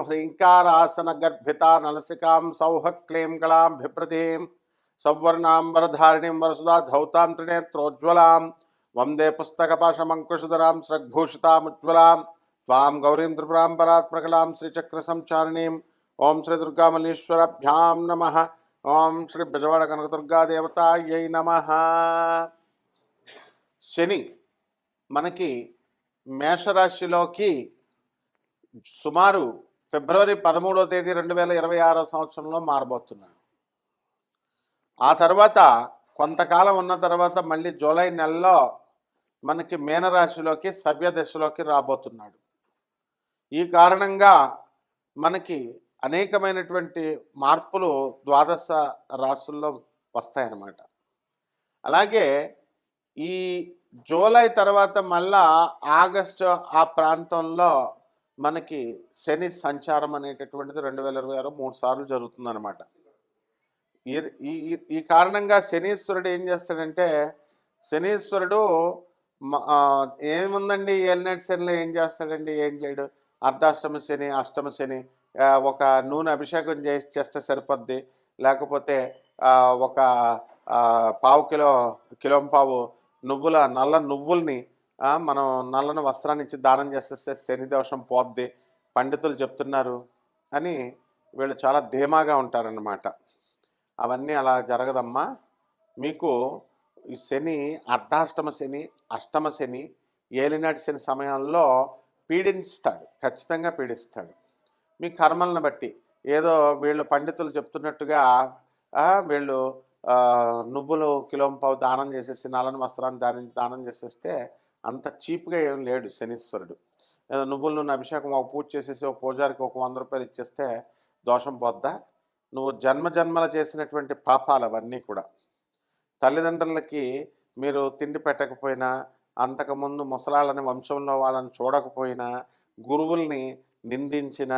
హ్రీంకారాసన గర్భిత నలసికాం సౌహ క్లీం కళాం బిభ్రతీం సౌవర్ణాంబరధారిణీం వరసుదా ధౌతాం త్రినేత్రోజ్వలాం వందే పుస్తకపాశమంకుశధరాం స్రగ్భూషితాముజ్వలాం త్వాం గౌరీం త్రిపురాం పరాత్మకలాం శ్రీచక్ర సంచారిణీం ఓం శ్రీ దుర్గామల్లీశ్వరభ్యాం నమ ఓం శ్రీ బెజవాడ కనకదుర్గాదేవతాయై నమ శని మనకి మేషరాశిలోకి సుమారు ఫిబ్రవరి పదమూడవ తేదీ రెండు వేల ఇరవై ఆరో సంవత్సరంలో మారబోతున్నాడు. ఆ తర్వాత కొంతకాలం ఉన్న తర్వాత మళ్ళీ జూలై నెలలో మనకి మీనరాశిలోకి సభ్య దశలోకి రాబోతున్నాడు. ఈ కారణంగా మనకి అనేకమైనటువంటి మార్పులు ద్వాదశ రాశుల్లో వస్తాయన్నమాట. అలాగే ఈ జూలై తర్వాత మళ్ళా ఆగస్టు ఆ ప్రాంతంలో మనకి శని సంచారం అనేటటువంటిది రెండు వేల ఇరవై ఆరు మూడు సార్లు జరుగుతుందన్నమాట. ఈ ఈ ఈ కారణంగా శనీశ్వరుడు ఏం చేస్తాడంటే శనీశ్వరుడు ఏముందండి ఏలినటి శనిలో ఏం చేస్తాడండి? ఏం చేయడు? అర్ధాష్టమ శని అష్టమ శని ఒక నూనె అభిషేకం చేస్తే సరిపోద్ది. లేకపోతే ఒక పావు కిలో కిలో పావు నువ్వుల నల్ల నువ్వుల్ని మనం నల్లని వస్త్రాన్ని ఇచ్చి దానం చేసేస్తే శని దోషం పోద్ది పండితులు చెప్తున్నారు అని వీళ్ళు చాలా ధీమాగా ఉంటారన్నమాట. అవన్నీ అలా జరగదమ్మా. మీకు ఈ శని అర్ధాష్టమ శని అష్టమ శని ఏలినాటి శని సమయంలో పీడిస్తాడు ఖచ్చితంగా పీడిస్తాడు. మీ కర్మలను బట్టి ఏదో వీళ్ళు పండితులు చెప్తున్నట్టుగా వీళ్ళు నువ్వులు కిలోంపావు దానం చేసేసి నల్లని వస్త్రాన్ని దాని దానం చేసేస్తే అంత చీప్గా ఏం లేడు శనీశ్వరుడు. ఏదో నువ్వులు నూనె అభిషేకం ఒక పూజ చేసేసి ఒక పూజారికి ఒక వంద రూపాయలు ఇచ్చేస్తే దోషం పోద్దా? నువ్వు జన్మ జన్మల చేసినటువంటి పాపాలు అవన్నీ కూడా. తల్లిదండ్రులకి మీరు తిండి పెట్టకపోయినా అంతకుముందు ముసలాళ్ళని వంశంలో వాళ్ళని చూడకపోయినా గురువుల్ని నిందించిన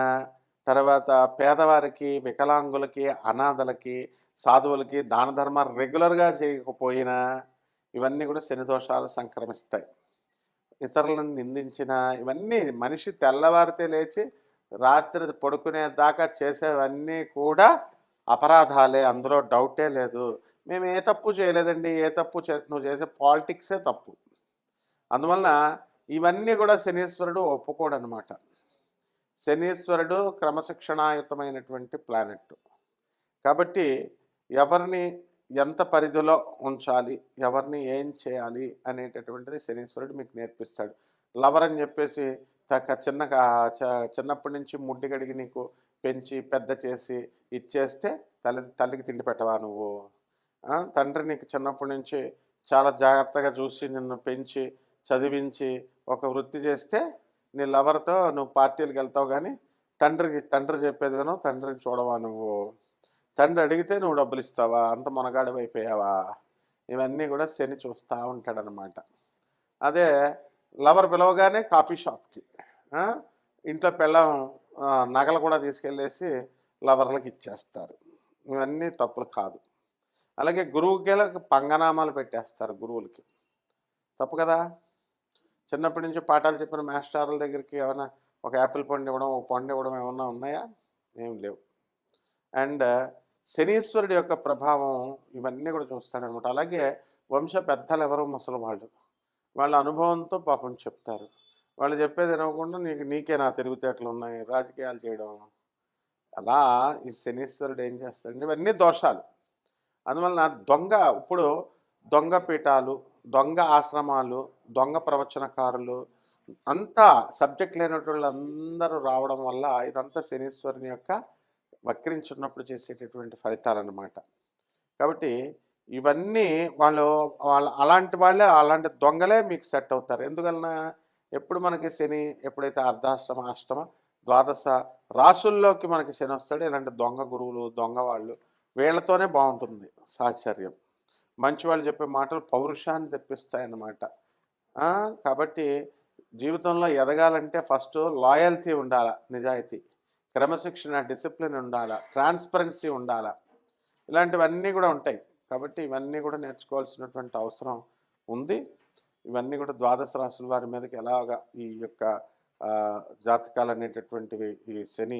తర్వాత పేదవారికి వికలాంగులకి అనాథలకి సాధువులకి దాన ధర్మాలు రెగ్యులర్గా చేయకపోయినా ఇవన్నీ కూడా శని దోషాలు సంక్రమిస్తాయి. ఇతరులను నిందించిన ఇవన్నీ మనిషి తెల్లవారితే లేచి రాత్రి పడుకునే దాకా చేసేవన్నీ కూడా అపరాధాలే. అందులో డౌటే లేదు. మేము ఏ తప్పు చేయలేదండి ఏ తప్పు నువ్వు చేసే పాలిటిక్సే తప్పు. అందువలన ఇవన్నీ కూడా శనీశ్వరుడు ఒప్పుకోడు అనమాట శనీశ్వరుడు క్రమశిక్షణాయుతమైనటువంటి ప్లానెట్ కాబట్టి ఎవరిని ఎంత పరిధిలో ఉంచాలి ఎవరిని ఏం చేయాలి అనేటటువంటిది శనీశ్వరుడు మీకు నేర్పిస్తాడు. లవర్ అని చెప్పేసి తక్క చిన్న చిన్నప్పటి నుంచి ముడ్డి గడిగి నీకు పెంచి పెద్ద చేసి ఇచ్చేస్తే తల్లి తల్లికి తిండి పెట్టవా నువ్వు? తండ్రి నీకు చిన్నప్పటి నుంచి చాలా జాగ్రత్తగా చూసి నిన్ను పెంచి చదివించి ఒక వృత్తి చేస్తే నీ లవర్తో నువ్వు పార్టీలకు వెళ్తావు కానీ తండ్రికి తండ్రి చెప్పేది వినవు తండ్రిని చూడవా నువ్వు? తండ్రి అడిగితే నువ్వు డబ్బులు ఇస్తావా అంత మునగాడు అయిపోయావా ఇవన్నీ కూడా శని చూస్తూ ఉంటాడనమాట. అదే లవర్ పిలవగానే కాఫీ షాప్కి ఇంట్లో పిల్లం నగలు కూడా తీసుకెళ్ళేసి లవర్లకు ఇచ్చేస్తారు. ఇవన్నీ తప్పులు కాదు. అలాగే గురువుకి పంగనామాలు పెట్టేస్తారు గురువులకి. తప్పు కదా? చిన్నప్పటి నుంచి పాఠాలు చెప్పిన మాస్టర్ల దగ్గరికి ఏమైనా ఒక యాపిల్ పండు ఇవ్వడం ఒక పండు ఇవ్వడం ఏమన్నా ఉన్నాయా? ఏం లేవు. అండ్ శనీశ్వరుడి యొక్క ప్రభావం ఇవన్నీ కూడా చూస్తాడనమాట అలాగే వంశ పెద్దలు ఎవరు ముసలి వాళ్ళు. వాళ్ళ అనుభవంతో పాపం చెప్తారు. వాళ్ళు చెప్పేది వినకుండా నీకు నీకే నా తెలివితేటలు ఉన్నాయి రాజకీయాలు చేయడం. అలా ఈ శనీశ్వరుడు ఏం చేస్తాడంటే ఇవన్నీ దోషాలు. అందువలన దొంగ ఇప్పుడు దొంగ పీఠాలు దొంగ ఆశ్రమాలు దొంగ ప్రవచనకారులు అంతా సబ్జెక్ట్ లేనటువంటి అందరూ రావడం వల్ల ఇదంతా శనీశ్వరుని యొక్క వక్రించున్నప్పుడు చేసేటటువంటి ఫలితాలన్నమాట. కాబట్టి ఇవన్నీ వాళ్ళు వాళ్ళ అలాంటి వాళ్ళే అలాంటి దొంగలే మీకు సెట్ అవుతారు. ఎందువలన ఎప్పుడు మనకి శని ఎప్పుడైతే అర్ధాష్టమ అష్టమ ద్వాదశ రాసుల్లోకి మనకి శని వస్తాడు ఇలాంటి దొంగ గురువులు దొంగ వాళ్ళు వీళ్ళతోనే బాగుంటుంది సాహచర్యం మంచి వాళ్ళు చెప్పే మాటలు పౌరుషాన్ని తెప్పిస్తాయన్నమాట. కాబట్టి జీవితంలో ఎదగాలంటే ఫస్ట్ లాయల్టీ ఉండాలి నిజాయితీ. క్రమశిక్షణ డిసిప్లిన్ ఉండాలా? ట్రాన్స్పరెన్సీ ఉండాలా? ఇలాంటివన్నీ కూడా ఉంటాయి. కాబట్టి ఇవన్నీ కూడా నేర్చుకోవాల్సినటువంటి అవసరం ఉంది. ఇవన్నీ కూడా ద్వాదశ రాసుల వారి మీదకి ఎలాగా ఈ యొక్క జాతకాలు అనేటటువంటివి ఈ శని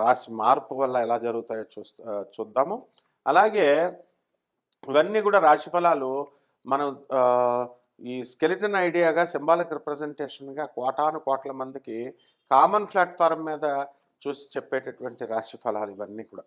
రాశి మార్పు వల్ల ఎలా జరుగుతాయో చూస్తా చూద్దాము. అలాగే ఇవన్నీ కూడా రాశి ఫలాలు మనం ఈ స్కెలిటన్ ఐడియాగా సింబాలిక్ రిప్రజెంటేషన్గా కోటాను కోట్ల మందికి కామన్ ప్లాట్ఫారం మీద చూసి చెప్పేటటువంటి రాశి ఫలాలు ఇవన్నీ కూడా.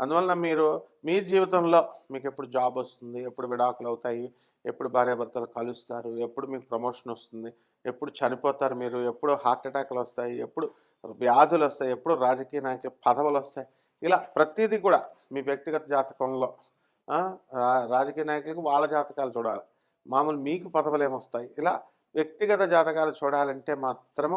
అందువలన మీరు మీ జీవితంలో మీకు ఎప్పుడు జాబ్ వస్తుంది ఎప్పుడు విడాకులు అవుతాయి ఎప్పుడు భార్యాభర్తలు కలుస్తారు ఎప్పుడు మీకు ప్రమోషన్ వస్తుంది ఎప్పుడు చనిపోతారు మీరు ఎప్పుడు హార్ట్ అటాక్లు వస్తాయి ఎప్పుడు వ్యాధులు వస్తాయి ఎప్పుడు రాజకీయ నాయకులు పదవులు వస్తాయి. ఇలా ప్రతిదీ కూడా మీ వ్యక్తిగత జాతకంలో రా- రాజకీయ నాయకులకు వాళ్ళ జాతకాలు చూడాలి. మామూలు మీకు పదవులు ఏమొస్తాయి ఇలా వ్యక్తిగత జాతకాలు చూడాలంటే మాత్రము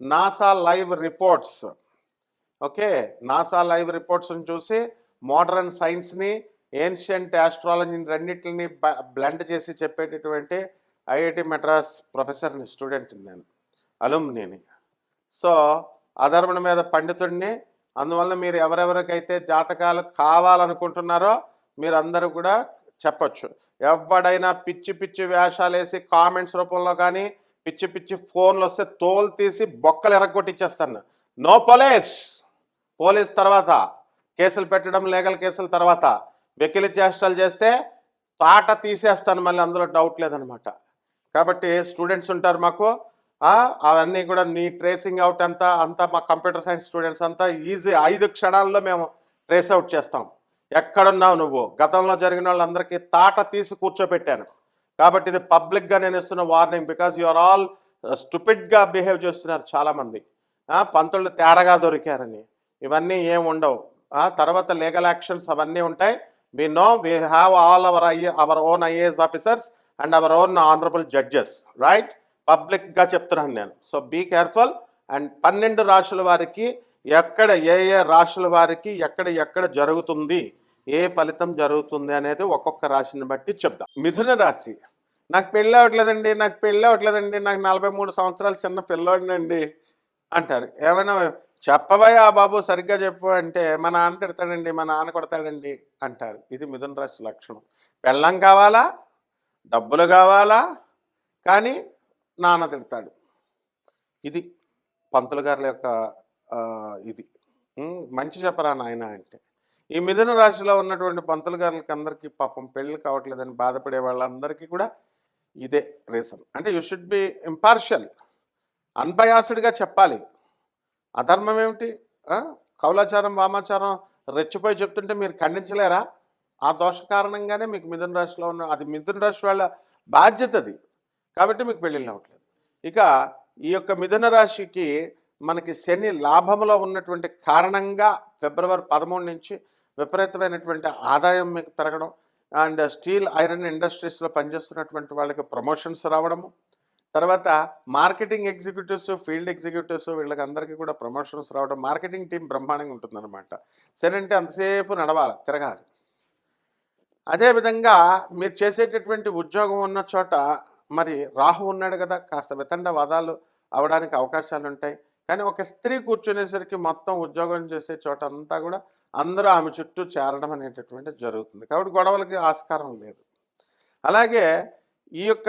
NASA live reports. Okay NASA live రిపోర్ట్స్ని చూసి మోడర్న్ సైన్స్ని ఏన్షియంట్ ఆస్ట్రాలజీని రెండింటిని బ్లెండ్ చేసి చెప్పేటటువంటి ఐఐటి మెడ్రాస్ ప్రొఫెసర్ని స్టూడెంట్ నేను అలుమ్నీని సో అధర్మణ మీద పండితుడిని అందువల్ల మీరు ఎవరెవరికైతే జాతకాలు కావాలనుకుంటున్నారో మీరు అందరూ కూడా చెప్పచ్చు. ఎవడైనా పిచ్చి పిచ్చి వేషాలు వేసి కామెంట్స్ రూపంలో కానీ పిచ్చి పిచ్చి ఫోన్లు వస్తే తోలు తీసి బొక్కలు ఎరగొట్టిచ్చేస్తాను నో పోలీస్! పోలీస్ తర్వాత కేసులు పెట్టడం లీగల్ కేసుల తర్వాత వెకిలి చేష్టలు చేస్తే తాట తీసేస్తాను మళ్ళీ అందులో డౌట్ లేదనమాట. కాబట్టి స్టూడెంట్స్ ఉంటారు మాకు. అవన్నీ కూడా నీ ట్రేసింగ్ అవుట్ అంతా అంతా మా కంప్యూటర్ సైన్స్ స్టూడెంట్స్ అంతా ఈజీ ఐదు క్షణాల్లో మేము ట్రేస్ అవుట్ చేస్తాం. ఎక్కడున్నావు నువ్వు? గతంలో జరిగిన వాళ్ళందరికీ తాట తీసి కూర్చోపెట్టాను. కాబట్టి ఇది పబ్లిక్గా నేను ఇస్తున్న warning because you are all స్టూపిడ్గా behave చేస్తున్నారు చాలామంది. పంతులు తేడాగా దొరికారని. ఇవన్నీ ఏం ఉండవు. తర్వాత లీగల్ యాక్షన్స్ అవన్నీ ఉంటాయి. We know we have all our I our own IAS officers and our own honourable judges right పబ్లిక్గా చెప్తున్నాను నేను. సో బీ కేర్ఫుల్ అండ్ పన్నెండు రాష్ట్రాల వారికి ఎక్కడ ఏ ఏ రాష్ట్రాల వారికి ఎక్కడ ఎక్కడ జరుగుతుంది ఏ ఫలితం జరుగుతుంది అనేది ఒక్కొక్క రాశిని బట్టి చెప్దాం. మిథున రాశి. నాకు పెళ్ళి అవ్వట్లేదండి నాకు పెళ్ళి అవ్వట్లేదండి నాకు నలభై మూడు సంవత్సరాలు చిన్న పిల్లోడినండి అంటారు. ఏమైనా చెప్పవయ్యా బాబు? సరిగ్గా చెప్పు అంటే మా నాన్న తిడతాడండి మా నాన్న కొడతాడండి అంటారు. ఇది మిథున రాశి లక్షణం. పెళ్ళం కావాలా? డబ్బులు కావాలా? కానీ నాన్న తిడతాడు. ఇది పంతులు గారుల యొక్క ఇది. మంచి చెప్పరా నాయన అంటే? ఈ మిథున రాశిలో ఉన్నటువంటి పంతులు గారులకి అందరికీ పాపం పెళ్ళి కావట్లేదని బాధపడే వాళ్ళందరికీ కూడా ఇదే రీజన్. అంటే యు షుడ్ బి ఇంపార్షియల్ అన్బయాసుడిగా చెప్పాలి. అధర్మం ఏమిటి? కౌలాచారం వామాచారం రెచ్చిపోయి చెప్తుంటే మీరు ఖండించలేరా? ఆ దోష కారణంగానే మీకు మిథున రాశిలో ఉన్న అది మిథున రాశి వాళ్ళ బాధ్యత అది. కాబట్టి మీకు పెళ్ళిళ్ళు అవ్వట్లేదు ఇక ఈ యొక్క మిథున రాశికి మనకి శని లాభంలో ఉన్నటువంటి కారణంగా ఫిబ్రవరి పదమూడు నుంచి విపరీతమైనటువంటి ఆదాయం మీకు పెరగడం అండ్ స్టీల్ ఐరన్ ఇండస్ట్రీస్లో పనిచేస్తున్నటువంటి వాళ్ళకి ప్రమోషన్స్ రావడము తర్వాత మార్కెటింగ్ ఎగ్జిక్యూటివ్స్ ఫీల్డ్ ఎగ్జిక్యూటివ్స్ వీళ్ళకి అందరికీ కూడా ప్రమోషన్స్ రావడం మార్కెటింగ్ టీం బ్రహ్మాండంగా ఉంటుందన్నమాట. సరే అంటే అంతసేపు నడవాలి తిరగాలి. అదేవిధంగా మీరు చేసేటటువంటి ఉద్యోగం ఉన్న చోట మరి రాహు ఉన్నాడు కదా కాస్త వితండ వాదాలు అవడానికి అవకాశాలు ఉంటాయి కానీ ఒక స్త్రీ కూర్చునేసరికి మొత్తం ఉద్యోగం చేసే చోట అంతా కూడా అందరూ ఆమె చుట్టూ చేరడం అనేటటువంటి జరుగుతుంది. కాబట్టి గొడవలకి ఆస్కారం లేదు. అలాగే ఈ యొక్క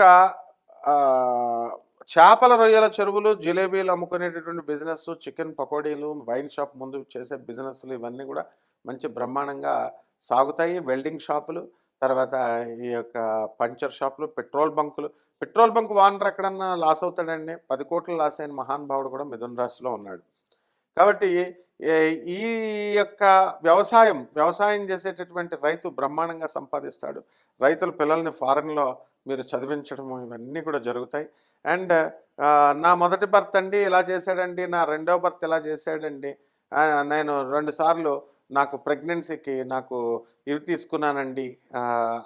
చేపల రొయ్యల చెరువులు జిలేబీలు అమ్ముకునేటటువంటి బిజినెస్ చికెన్ పకోడీలు వైన్ షాప్ ముందు చేసే బిజినెస్లు ఇవన్నీ కూడా మంచి బ్రహ్మాండంగా సాగుతాయి. వెల్డింగ్ షాపులు తర్వాత ఈ యొక్క పంచర్ షాపులు పెట్రోల్ బంకులు. పెట్రోల్ బంక్ వానర్ ఎక్కడన్నా లాస్ అవుతాడండి? పది కోట్లు లాస్ అయిన మహానుభావుడు కూడా మిథున్ రాశిలో ఉన్నాడు. కాబట్టి ఈ యొక్క వ్యవసాయం వ్యవసాయం చేసేటటువంటి రైతు బ్రహ్మాండంగా సంపాదిస్తాడు. రైతుల పిల్లల్ని ఫారెన్లో మీరు చదివించడం ఇవన్నీ కూడా జరుగుతాయి. అండ్ నా మొదటి భర్త అండి ఇలా చేశాడండి. నా రెండో భర్త ఇలా చేశాడండి. నేను రెండుసార్లు నాకు ప్రెగ్నెన్సీకి నాకు ఇది తీసుకున్నానండి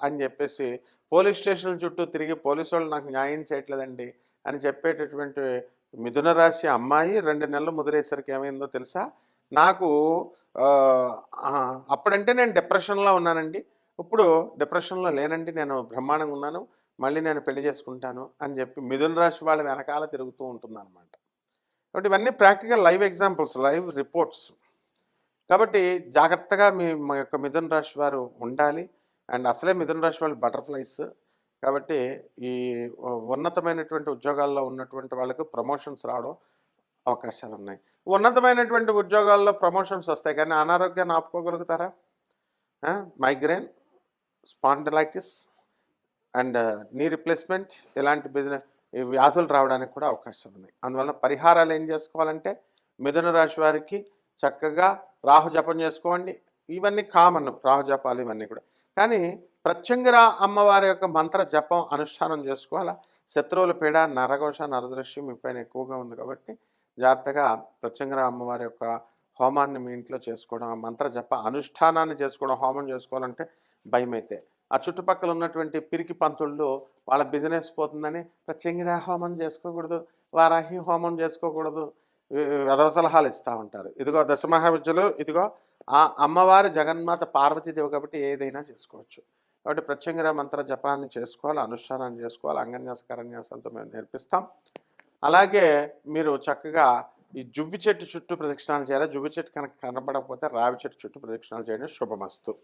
అని చెప్పేసి పోలీస్ స్టేషన్ చుట్టూ తిరిగి పోలీసు వాళ్ళు నాకు న్యాయం చేయట్లేదండి అని చెప్పేటటువంటి మిథున రాశి అమ్మాయి రెండు నెలలు ముదిరేసరికి ఏమైందో తెలుసా? నాకు అప్పుడంటే నేను డిప్రెషన్లో ఉన్నానండి. ఇప్పుడు డిప్రెషన్లో లేనండి. నేను బ్రహ్మాండంగా ఉన్నాను. మళ్ళీ నేను పెళ్ళి చేసుకుంటాను అని చెప్పి మిథున రాశి వాళ్ళ వెనకాల తిరుగుతూ ఉంటుంది అనమాట కాబట్టి ఇవన్నీ practical live examples live reports. కాబట్టి జాగ్రత్తగా మీ మా యొక్క మిథున రాశి వారు ఉండాలి. అండ్ అసలే మిథున రాశి వాళ్ళు బటర్ఫ్లైస్ కాబట్టి ఈ ఉన్నతమైనటువంటి ఉద్యోగాల్లో ఉన్నటువంటి వాళ్ళకు ప్రమోషన్స్ రావడం అవకాశాలు ఉన్నాయి ఉన్నతమైనటువంటి ఉద్యోగాల్లో ప్రమోషన్స్ వస్తాయి. కానీ అనారోగ్యాన్ని ఆపుకోగలుగుతారా? Migraine spondylitis and knee replacement ఇలాంటి బిజినెస్ ఈ వ్యాధులు రావడానికి కూడా అవకాశాలు ఉన్నాయి అందువలన పరిహారాలు ఏం చేసుకోవాలంటే మిథున రాశి వారికి చక్కగా రాహు జపం చేసుకోండి. ఇవన్నీ కామన్ రాహు జపాలు ఇవన్నీ కూడా. కానీ ప్రత్యంగర అమ్మవారి యొక్క మంత్ర జపం అనుష్ఠానం చేసుకోవాలా? శత్రువుల పీడ నరఘోష నరదృశ్యం మీ పైన ఎక్కువగా ఉంది కాబట్టి జాగ్రత్తగా ప్రత్యంగర అమ్మవారి యొక్క హోమాన్ని మీ ఇంట్లో చేసుకోవడం ఆ మంత్ర జప అనుష్ఠానాన్ని చేసుకోవడం హోమం చేసుకోవాలంటే భయం అయితే ఆ చుట్టుపక్కల ఉన్నటువంటి పిరికి పంతుళ్ళు వాళ్ళ బిజినెస్ పోతుందని ప్రత్యంగర హోమం చేసుకోకూడదు వారాహి హోమం చేసుకోకూడదు వెధవ సలహాలు ఇస్తూ ఉంటారు. ఇదిగో దశమహావిద్యలు ఇదిగో ఆ అమ్మవారి జగన్మాత పార్వతీదేవి కాబట్టి ఏదైనా చేసుకోవచ్చు. కాబట్టి ప్రత్యంగర మంత్ర జపాన్ని చేసుకోవాలి అనుష్ఠానాన్ని చేసుకోవాలి అంగన్యాస కరన్యాసాలతో మేము నేర్పిస్తాం. అలాగే మీరు చక్కగా ఈ జువ్వి చెట్టు చుట్టూ ప్రదక్షిణాలు చేయాలి. జువ్వి చెట్టు కనుక కనబడకపోతే రావి చెట్టు చుట్టూ ప్రదక్షిణాలు చేయడం. శుభమస్తు.